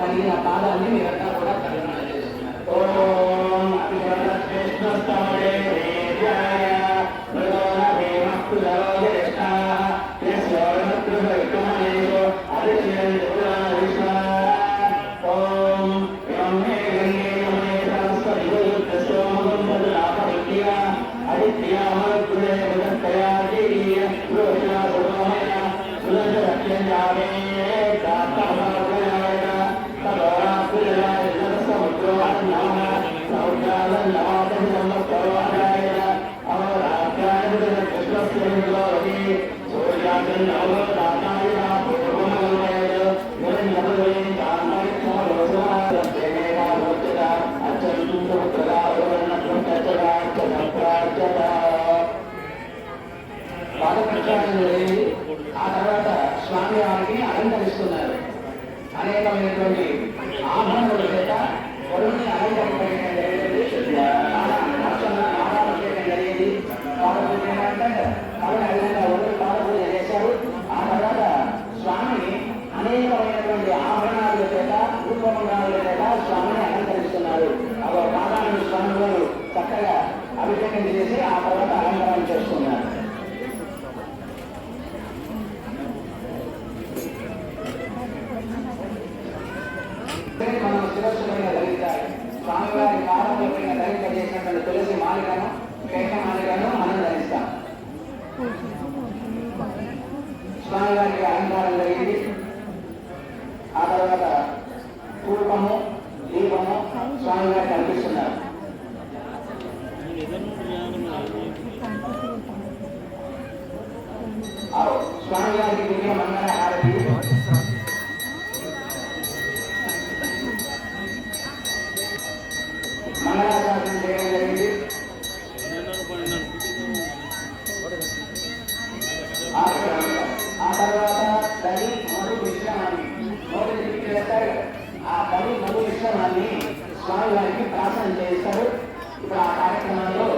కలిగిన పాదాన్ని మీరంతా కూడా పరిగణన చేస్తున్నారు ఓం అభిషేకృష్ణస్తమడే పాదప్రక్షాళన జరిగింది ఆ తర్వాత స్వామి వారికి అలంకరిస్తున్నారు. అనేకమైనటువంటి ఆభరణముల చేత వరుణ్ణి అలంకరించడం జరిగింది. పాదాభిషేకం జరిగింది. పార్వతి అంటే వరుణ్ పార్వతి చేశారు ఆ తర్వాత స్వామి అనేకమైనటువంటి ఆభరణాల చేత రూపమంగాల చేత స్వామిని అలంకరిస్తున్నారు. అవ పాదాలను స్వామి చక్కగా అభిషేకం చేసి ఆ తర్వాత అలంకరణ చేస్తున్నారు మనం శిరస్సు పైన ధరించాలి స్వామివారి పాదముల పైన చేసినటువంటి తులసి మాలికను కేక మాలికను మనం ధరిస్తాం. స్వామివారికి అలంకారం జరిగింది. ఆ తర్వాత పూర్వము దీపము స్వామివారికి కనిపిస్తున్నారు. స్వామివారికి స్వామి వారికి ప్రార్థన చేస్తారు ఇప్పుడు ఆ కార్యక్రమంలో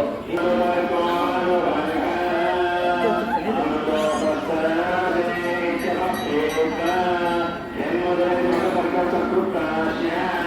Yeah.